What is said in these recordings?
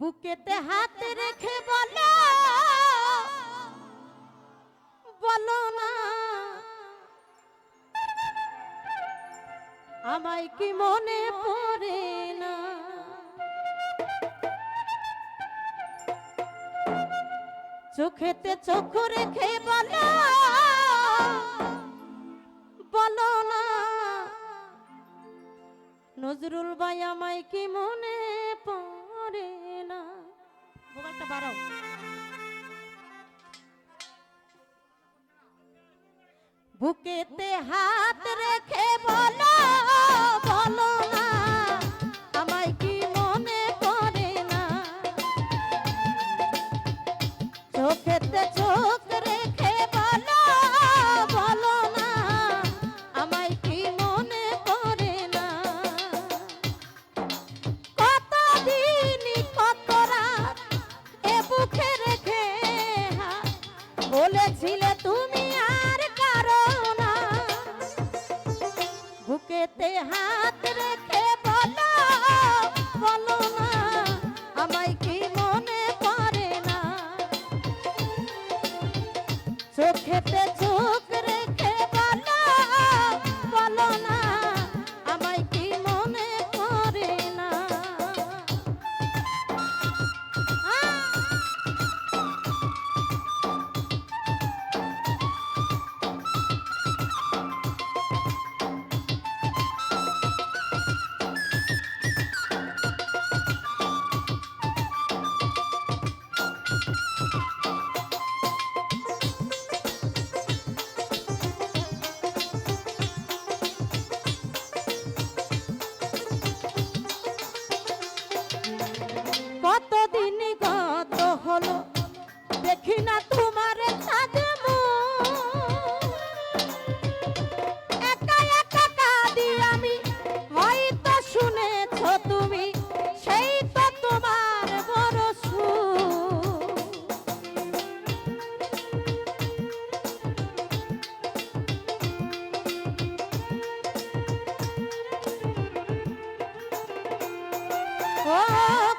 বুকেতে হাত রেখে বলো বলো না। আমায় কি মনে পড়ে না? চোখেতে চোখ রেখে বলো বলো না। নজরুল ভাই, আমায় কি মনে বাড়াও। বুকেতে হা চোখেতে না তোমার ছাদে একা একা কাঁদি আমি, হয়তো শুনেছ তুমি, সেই তো তোমার বড় Oh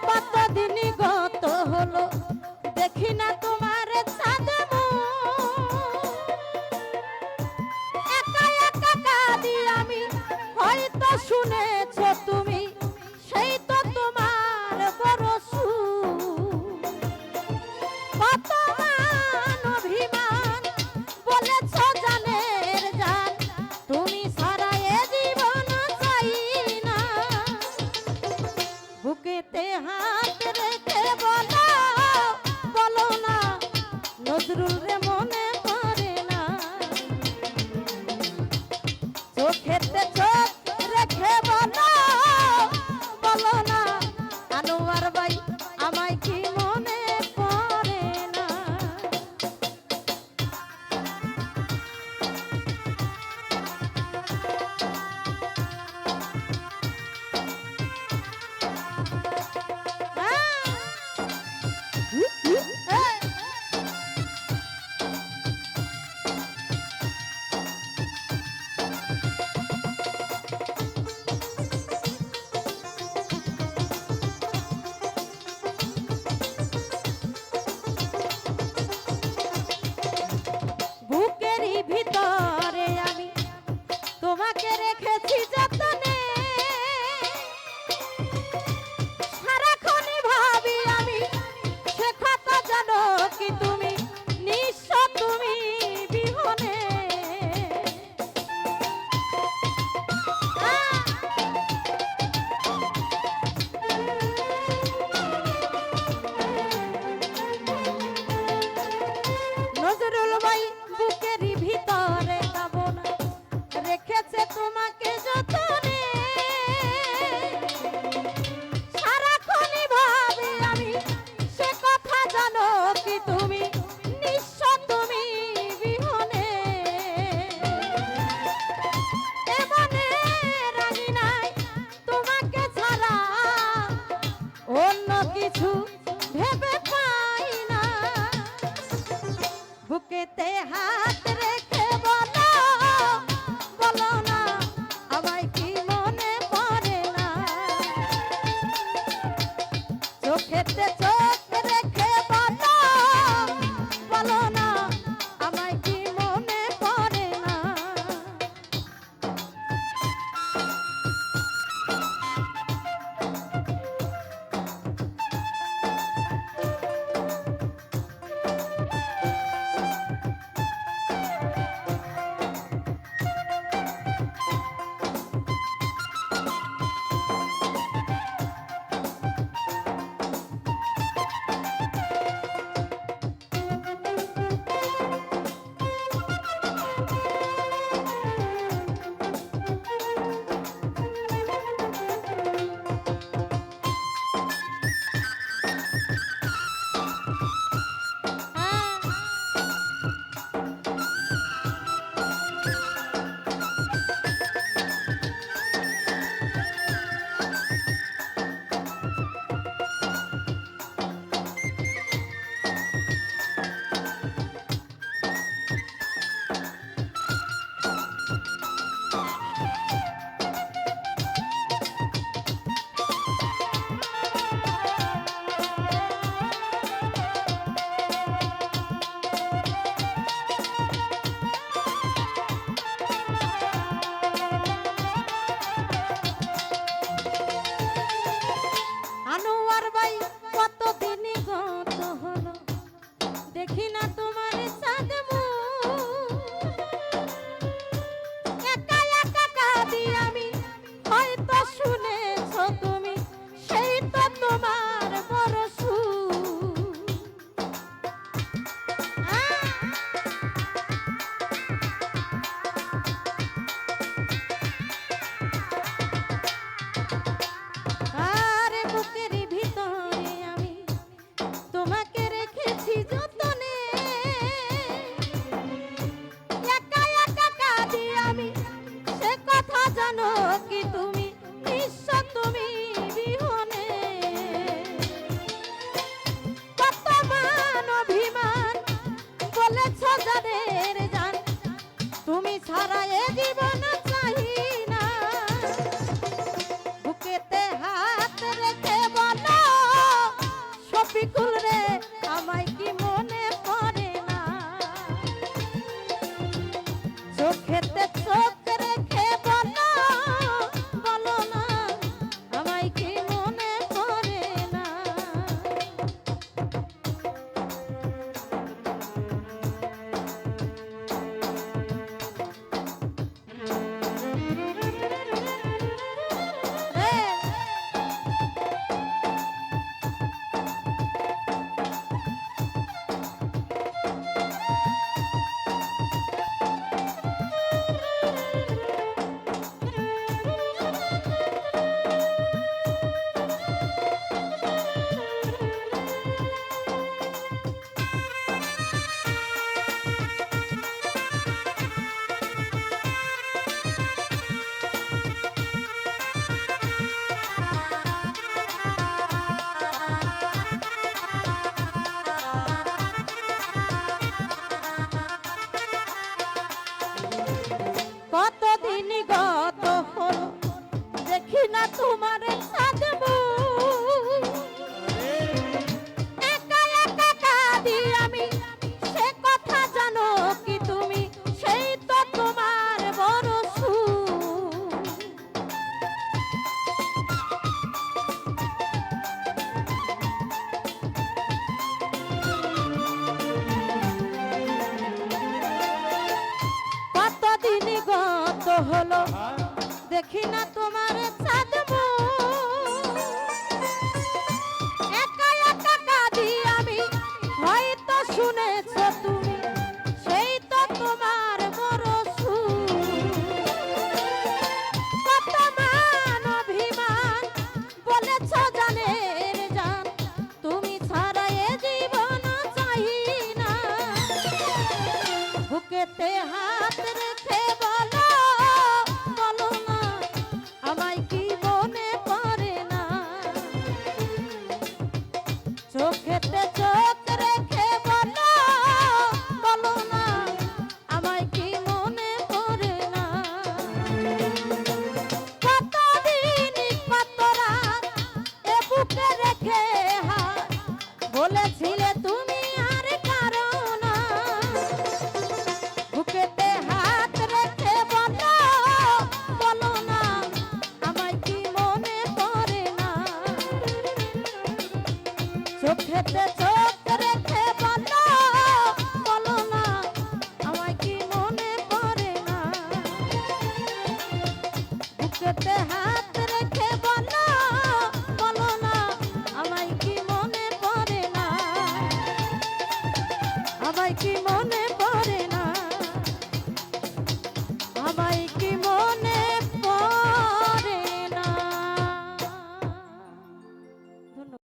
শুনে ভিতর জীবন হলো। দেখি না তোমার চোখ